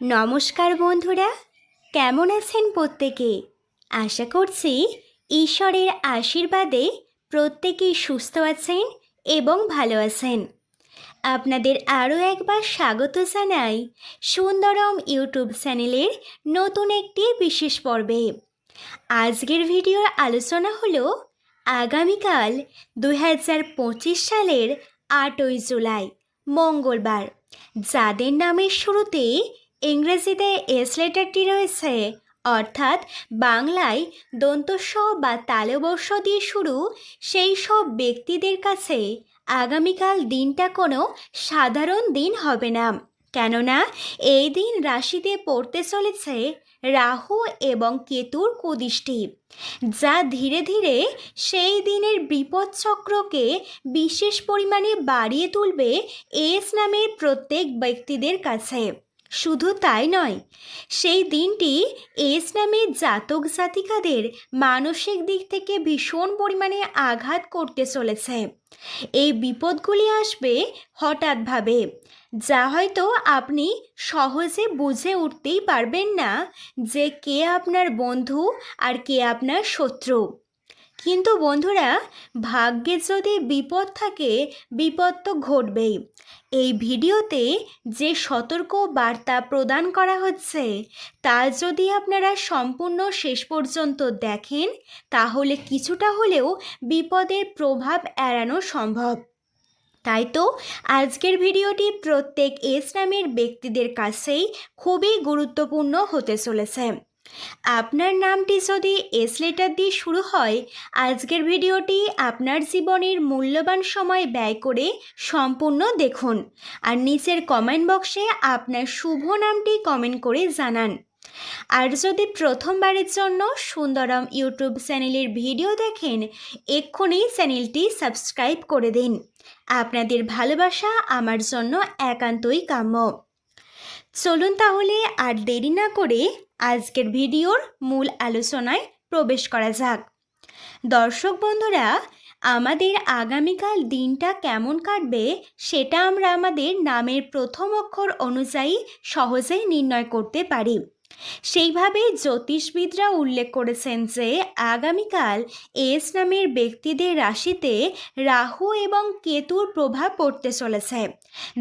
নমস্কার বন্ধুরা, কেমন আছেন প্রত্যেকে? আশা করছি ঈশ্বরের আশীর্বাদে প্রত্যেকেই সুস্থ আছেন এবং ভালো আছেন। আপনাদের আরও একবার স্বাগত জানাই সুন্দরম ইউটিউব চ্যানেলের নতুন একটি বিশেষ পর্বে। আজকের ভিডিওর আলোচনা হলো, আগামীকাল দুই হাজার পঁচিশ সালের আটই জুলাই, মঙ্গলবার। যাদের নামের শুরুতে ইংরেজিতে এস লেটারটি রয়েছে, অর্থাৎ বাংলায় দন্তস্ব বা তালবর্ষ দিয়ে শুরু সেই সব ব্যক্তিদের কাছে আগামীকাল দিনটা কোনো সাধারণ দিন হবে না। কেননা, এই দিন রাশিতে পড়তে চলেছে রাহু এবং কেতুর কুদৃষ্টি, যা ধীরে ধীরে সেই দিনের বিপদ চক্রকে বিশেষ পরিমাণে বাড়িয়ে তুলবে এস নামের প্রত্যেক ব্যক্তিদের কাছে। শুধু তাই নয়, সেই দিনটি এস নামের জাতক জাতিকাদের মানসিক দিক থেকে ভীষণ পরিমাণে আঘাত করতে চলেছে। এই বিপদগুলি আসবে হঠাৎভাবে, যা হয়তো আপনি সহজে বুঝে উঠতেই পারবেন না যে কে আপনার বন্ধু আর কে আপনার শত্রু। কিন্তু বন্ধুরা ভাগ্যে যদি বিপদ থাকে, বিপদ তো ঘটবেই। এই ভিডিওতে যে সতর্ক বার্তা প্রদান করা হচ্ছে, তা যদি আপনারা সম্পূর্ণ শেষ পর্যন্ত দেখেন, তাহলে কিছুটা হলেও বিপদের প্রভাব এড়ানো সম্ভব। তাই তো, আজকের ভিডিওটি প্রত্যেক এস নামের ব্যক্তিদের কাছেই খুবই গুরুত্বপূর্ণ হতে চলেছে। আপনার নামটি যদি এস লেটার দিয়ে শুরু হয়, আজকের ভিডিওটি আপনার জীবনের মূল্যবান সময় ব্যয় করে সম্পূর্ণ দেখুন। আর নিচের কমেন্ট বক্সে আপনার শুভ নামটি কমেন্ট করে জানান। আর যদি প্রথমবারের জন্য সুন্দরম ইউটিউব চ্যানেলের ভিডিও দেখেন, এক্ষুনি চ্যানেলটি সাবস্ক্রাইব করে দিন। আপনাদের ভালোবাসা আমার জন্য একান্তই কাম্য। চলুন তাহলে আর দেরি না করে আজকের ভিডিওর মূল আলোচনায় প্রবেশ করা যাক। দর্শক বন্ধুরা, আমাদের আগামীকাল দিনটা কেমন কাটবে সেটা আমরা আমাদের নামের প্রথম অক্ষর অনুযায়ী সহজেই নির্ণয় করতে পারি। সেইভাবে জ্যোতিষবিদরা উল্লেখ করেছেন যে আগামীকাল এস নামের ব্যক্তিদের রাশিতে রাহু এবং কেতুর প্রভাব পড়তে চলেছে,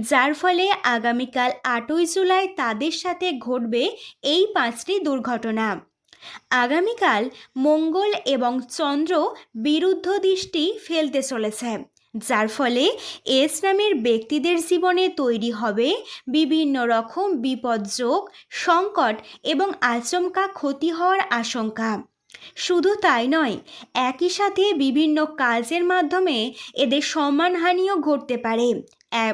যার ফলে আগামীকাল আটই জুলাই তাদের সাথে ঘটবে এই পাঁচটি দুর্ঘটনা। আগামীকাল মঙ্গল এবং চন্দ্র বিরুদ্ধ দৃষ্টি ফেলতে চলেছে। যার ফলে এস নামের ব্যক্তিদের জীবনে তৈরি হবে বিভিন্ন রকম বিপদযোগ সংকট এবং আচমকা ক্ষতি হওয়ার আশঙ্কা। শুধু তাই নয়, একই সাথে বিভিন্ন কাজের মাধ্যমে এদের সম্মানহানিও ঘটতে পারে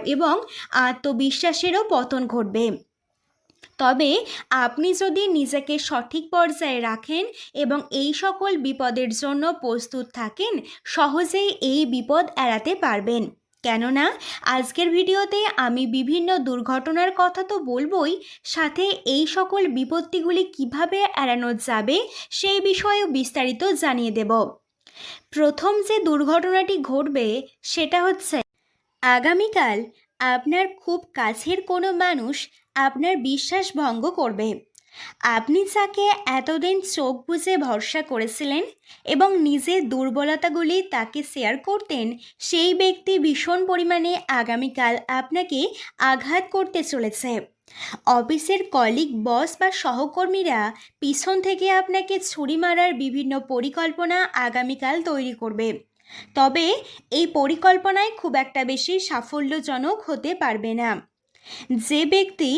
এবং আত্মবিশ্বাসেরও পতন ঘটবে। তবে আপনি যদি নিজেকে সঠিক পর্যায়ে রাখেন এবং এই সকল বিপদের জন্য প্রস্তুত থাকেন, সহজেই এই বিপদ এড়াতে পারবেন। কেননা, আজকের ভিডিওতে আমি বিভিন্ন দুর্ঘটনার কথা তো বলবই, সাথে এই সকল বিপত্তিগুলি কীভাবে এড়ানো যাবে সেই বিষয়েও বিস্তারিত জানিয়ে দেব। প্রথম যে দুর্ঘটনাটি ঘটবে, সেটা হচ্ছে, আগামীকাল আপনার খুব কাছের কোনো মানুষ আপনার বিশ্বাস ভঙ্গ করবে। আপনি যাকে এতদিন চোখ বুঝে ভরসা করেছিলেন এবং নিজের দুর্বলতাগুলি তাকে শেয়ার করতেন, সেই ব্যক্তি ভীষণ পরিমাণে আগামীকাল আপনাকে আঘাত করতে চলেছে। অফিসের কলিগ বস বা সহকর্মীরা পিছন থেকে আপনাকে ছুরি মারার বিভিন্ন পরিকল্পনা আগামীকাল তৈরি করবে। তবে এই পরিকল্পনায় খুব একটা বেশি সাফল্যজনক হতে পারবে না। যে ব্যক্তি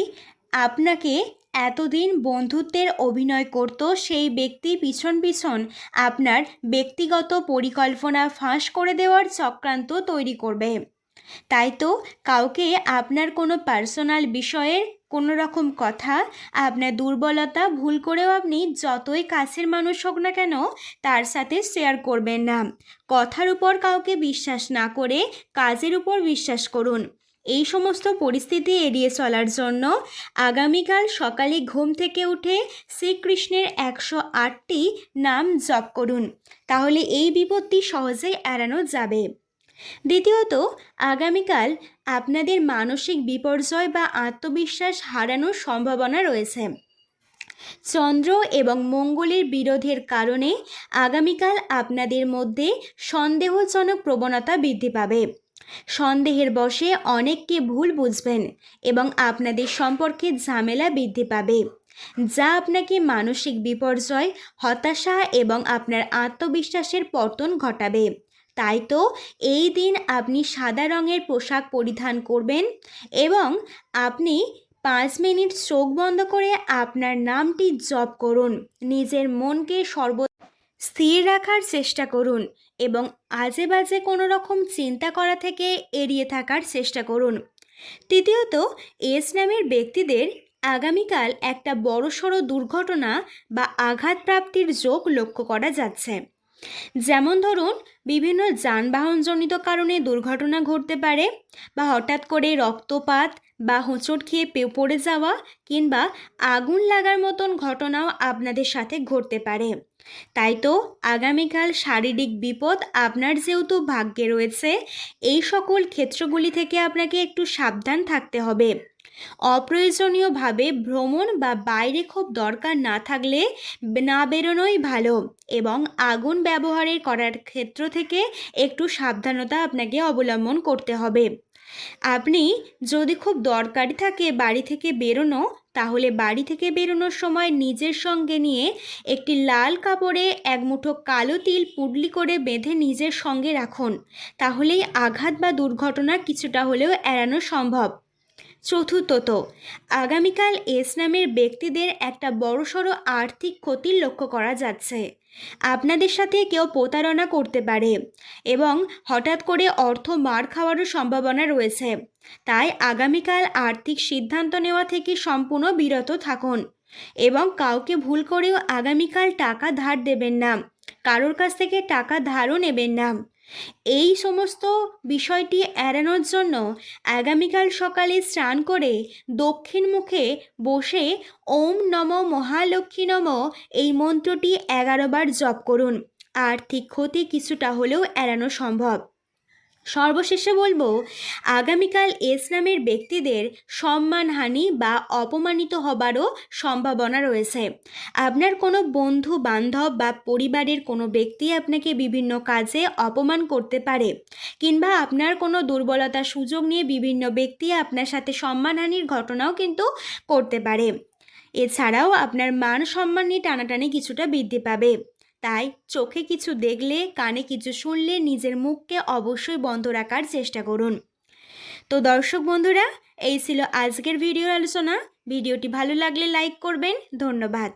আপনাকে এতদিন বন্ধুত্বের অভিনয় করত, সেই ব্যক্তি পিছন পিছন আপনার ব্যক্তিগত পরিকল্পনা ফাঁস করে দেওয়ার চক্রান্ত তৈরি করবে। তাই তো কাউকে আপনার কোনো পার্সোনাল বিষয়ের কোনো রকম কথা, আপনার দুর্বলতা ভুল করেও আপনি যতই কাছের মানুষ হোক না কেন, তার সাথে শেয়ার করবেন না। কথার উপর কাউকে বিশ্বাস না করে কাজের উপর বিশ্বাস করুন। এই সমস্ত পরিস্থিতি এড়িয়ে চলার জন্য আগামীকাল সকালে ঘুম থেকে উঠে শ্রীকৃষ্ণের একশো আটটি নাম জপ করুন। তাহলে এই বিপত্তি সহজেই এড়ানো যাবে। দ্বিতীয়ত, আগামীকাল আপনাদের মানসিক বিপর্যয় বা আত্মবিশ্বাস হারানোর সম্ভাবনা রয়েছে। চন্দ্র এবং মঙ্গলের বিরোধের কারণে আগামীকাল আপনাদের মধ্যে সন্দেহজনক প্রবণতা বৃদ্ধি পাবে। সন্দেহের বশে অনেককে ভুল বুঝবেন এবং আপনাদের সম্পর্কে ঝামেলা বৃদ্ধি পাবে। যা আপনাকে মানসিক বিপর্যয়, হতাশা এবং আপনার আত্মবিশ্বাসের পতন ঘটাবে। তাই তো এই দিন আপনি সাদা রঙের পোশাক পরিধান করবেন এবং আপনি পাঁচ মিনিট চোখ বন্ধ করে আপনার নামটি জপ করুন। নিজের মনকে সর্ব স্থির রাখার চেষ্টা করুন এবং আজে বাজে কোনো রকম চিন্তা করা থেকে এড়িয়ে থাকার চেষ্টা করুন। তৃতীয়ত, এস নামের ব্যক্তিদের আগামীকাল একটা বড়সড় দুর্ঘটনা বা আঘাতপ্রাপ্তির যোগ লক্ষ্য করা যাচ্ছে। যেমন ধরুন, বিভিন্ন যানবাহনজনিত কারণে দুর্ঘটনা ঘটতে পারে বা হঠাৎ করে রক্তপাত বা হোঁচট খেয়ে পড়ে যাওয়া কিংবা আগুন লাগার মতন ঘটনাও আপনাদের সাথে ঘটতে পারে। তাই তো আগামীকাল শারীরিক বিপদ আপনার যেহেতু ভাগ্যে রয়েছে, এই সকল ক্ষেত্রগুলি থেকে আপনাকে একটু সাবধান থাকতে হবে। অপ্রয়োজনীয়ভাবে ভ্রমণ বা বাইরে খুব দরকার না থাকলে না বেরোনোই ভালো এবং আগুন ব্যবহারের করার ক্ষেত্র থেকে একটু সাবধানতা আপনাকে অবলম্বন করতে হবে। আপনি যদি খুব দরকারি থাকে বাড়ি থেকে বেরোনো, তাহলে বাড়ি থেকে বেরোনোর সময় নিজের সঙ্গে নিয়ে একটি লাল কাপড়ে এক মুঠো কালো তিল পুডলি করে বেঁধে নিজের সঙ্গে রাখুন। তাহলেই আঘাত বা দুর্ঘটনা কিছুটা হলেও এড়ানো সম্ভব। চতুর্থত। আগামীকাল এস নামের ব্যক্তিদের একটা বড়সড় আর্থিক ক্ষতির লক্ষ্য করা যাচ্ছে। আপনাদের সাথে কেউ প্রতারণা করতে পারে এবং হঠাৎ করে অর্থ মার খাওয়ারও সম্ভাবনা রয়েছে। তাই আগামীকাল আর্থিক সিদ্ধান্ত নেওয়া থেকে সম্পূর্ণ বিরত থাকুন এবং কাউকে ভুল করেও আগামীকাল টাকা ধার দেবেন না। কারোর কাছ থেকে টাকা ধারও নেবেন না। এই সমস্ত বিষয়টি এড়ানোর জন্য আগামীকাল সকালে স্নান করে দক্ষিণ মুখে বসে ওম নম মহালক্ষ্মী নম এই মন্ত্রটি এগারো বার জপ করুন। আর্থিক ক্ষতি কিছুটা হলেও এড়ানো সম্ভব। সর্বশেষে বলব, আগামীকাল এস নামের ব্যক্তিদের সম্মানহানি বা অপমানিত হবারও সম্ভাবনা রয়েছে। আপনার কোনো বন্ধু, বান্ধব বা পরিবারের কোনো ব্যক্তি আপনাকে বিভিন্ন কাজে অপমান করতে পারে কিংবা আপনার কোনো দুর্বলতা সুযোগ নিয়ে বিভিন্ন ব্যক্তি আপনার সাথে সম্মানহানির ঘটনাও কিন্তু করতে পারে। এছাড়াও আপনার মান সম্মান নিয়ে টানাটানি কিছুটা বৃদ্ধি পাবে। তাই চোখে কিছু দেখলে, কানে কিছু শুনলে নিজের মুখকে অবশ্যই বন্ধ রাখার চেষ্টা করুন। তো দর্শক বন্ধুরা, এই ছিল আজকের ভিডিও আলোচনা। ভিডিওটি ভালো লাগলে লাইক করবেন। ধন্যবাদ।